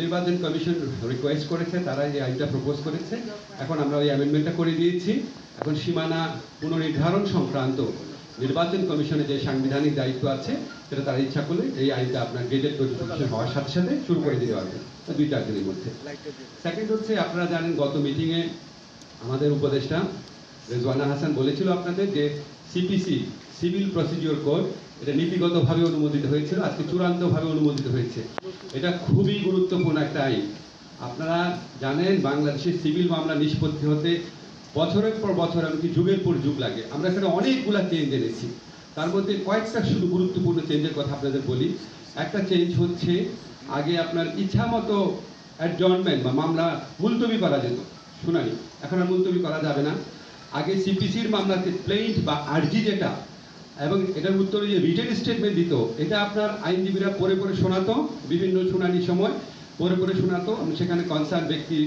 নির্বাচন commission request করেছে তারা এই আইনটা প্রপোজ করেছে। এখন আমরা ওই অ্যামেন্ডমেন্টটা করে দিয়েছি। এখন সীমানা পুনর্নির্ধারণ সংক্রান্ত নির্বাচন কমিশনের যে সাংবিধানিক দায়িত্ব আছে, সেটা তারা ইচ্ছা করলে এই আইনটা আপনার গেজেট নোটিফিকেশন হওয়ার সাথে সাথে শুরু করে দিতে পারবে দুই চার দিনের মধ্যে। সেকেন্ড হচ্ছে, আপনারা জানেন, গত মিটিংয়ে আমাদের উপদেষ্টা রেজওয়ানা হাসান বলেছিল আপনাদের যে সিপিসি সিভিল প্রসিডিওর কোড এটা নীতিগতভাবে অনুমোদিত হয়েছিল, আজকে চূড়ান্তভাবে অনুমোদিত হয়েছে। এটা খুবই গুরুত্বপূর্ণ একটা আইন। আপনারা জানেন বাংলাদেশের সিভিল মামলা নিষ্পত্তি হতে বছরের পর বছর, এমনকি যুগের পর যুগ লাগে। আমরা এখানে অনেকগুলা চেঞ্জ এনেছি। তার মধ্যে কয়েকটা শুধু গুরুত্বপূর্ণ চেঞ্জের কথা আপনাদের বলি। একটা চেঞ্জ হচ্ছে, আগে আপনার ইচ্ছা মতো অ্যাডজর্নমেন্ট বা মামলা মুলতবি করা যেত। শুনানি। এখন আর মুলতবি করা যাবে না। আগে সিপিসির মামলাতে প্লেইন্ট বা আর্জি যেটা এবং এটার উত্তরে যে রিটেন স্টেটমেন্ট দিত। এটা আপনার আইনজীবীরা পরে পরে শোনাতো, বিভিন্ন শুনানির সময় পরে পরে শোনাতো সেখানে কনসার্ন ব্যক্তি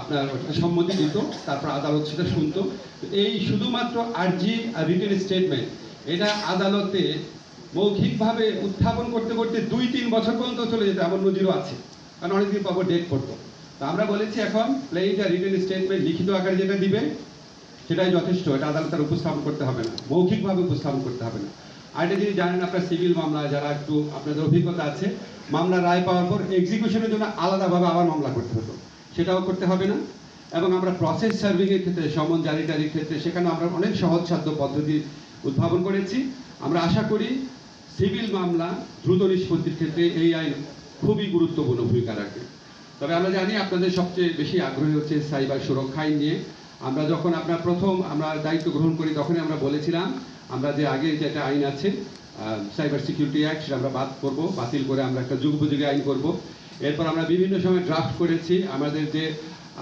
আপনার সম্মতি দিত, তারপর আদালত সেটা শুনত। এই শুধুমাত্র আর্জি আর রিটেন স্টেটমেন্ট এটা আদালতে মৌখিকভাবে উত্থাপন করতে করতে দুই তিন বছর পর্যন্ত চলে যেত, এমন নজিরও আছে, কারণ অনেকদিন পর ডেট পড়তো। তো আমরা বলেছি এখন প্লেইন আর রিটেন স্টেটমেন্ট লিখিত আকারে যেটা দিবে সেটাই যথেষ্ট, এটা আদালতের উপস্থাপন করতে হবে না, মৌখিকভাবে উপস্থাপন করতে হবে না। আর এটা যদি জানেন আপনার সিভিল মামলা, যারা একটু আপনাদের অভিজ্ঞতা আছে, মামলা রায় পাওয়ার পর এক্সিকিউশনের জন্য আলাদাভাবে আবার মামলা করতে হতো, সেটাও করতে হবে না। এবং আমরা প্রসেস সার্ভিং এর ক্ষেত্রে, সমন জারি টারির ক্ষেত্রে, সেখানে আমরা অনেক সহজসাধ্য পদ্ধতি উদ্ভাবন করেছি। আমরা আশা করি সিভিল মামলা দ্রুত নিষ্পত্তির ক্ষেত্রে এই আইন খুবই গুরুত্বপূর্ণ ভূমিকা রাখবে। তবে আমরা জানি আপনাদের সবচেয়ে বেশি আগ্রহী হচ্ছে সাইবার সুরক্ষা আইন নিয়ে। আমরা যখন আপনার প্রথম আমরা দায়িত্ব গ্রহণ করি, তখনই আমরা বলেছিলাম, আমরা যে আগে যে একটা আইন আছে সাইবার সিকিউরিটি অ্যাক্ট সেটা আমরা বাদ করব, বাতিল করে আমরা একটা যুগোপযোগী আইন করব। এরপর আমরা বিভিন্ন সময় ড্রাফট করেছি, আমাদের যে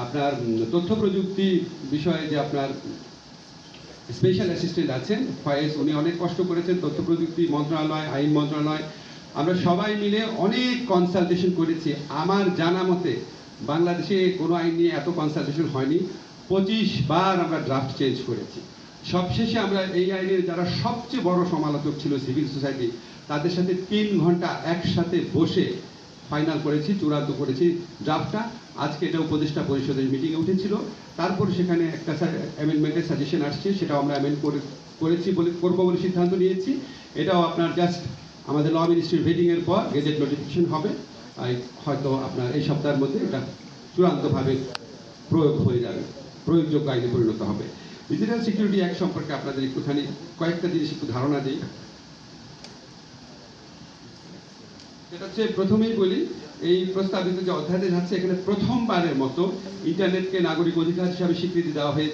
আপনার তথ্য প্রযুক্তি বিষয়ে যে আপনার স্পেশাল অ্যাসিস্ট্যান্ট আছেন, ফয়েজ, উনি অনেক কষ্ট করেছেন, তথ্য প্রযুক্তি মন্ত্রণালয়, আইন মন্ত্রণালয়, আমরা সবাই মিলে অনেক কনসালটেশন করেছি। আমার জানা মতে, বাংলাদেশে কোনো আইন নিয়ে এত কনসালটেশন হয়নি। পঁচিশ বার আমরা ড্রাফট চেঞ্জ করেছি। সবশেষে আমরা এই আইনের যারা সবচেয়ে বড় সমালোচক ছিল সিভিল সোসাইটি তাদের সাথে তিন ঘণ্টা একসাথে বসে ফাইনাল করেছি, চূড়ান্ত করেছি ড্রাফটটা আজকে এটা উপদেষ্টা পরিষদের মিটিংয়ে উঠেছিল। তারপর সেখানে একটা অ্যামেন্ডমেন্টের সাজেশন আসছে, সেটাও আমরা অ্যামেন্ড করে, করেছি বলে, করব বলে সিদ্ধান্ত নিয়েছি। এটাও আপনার জাস্ট আমাদের ল মিনিস্ট্রির ভেটিংয়ের পর গেজেট নোটিফিকেশন হবে। হয়তো আপনার এই সপ্তাহের মধ্যে এটা চূড়ান্তভাবে প্রয়োগ হয়ে যাবে। প্রয়োগযোগ্য আইনে পরিণত হবে। ডিজিটাল সিকিউরিটি অ্যাক্ট সম্পর্কে আপনাদের একটুখানি কয়েকটা জিনিস একটু ধারণা দিই। সেটা হচ্ছে প্রথমেই বলি, এই প্রস্তাবিত যে অধ্যাদেশ আছে, এখানে প্রথমবারের মতো ইন্টারনেটকে নাগরিক অধিকার হিসাবে স্বীকৃতি দেওয়া হয়েছে।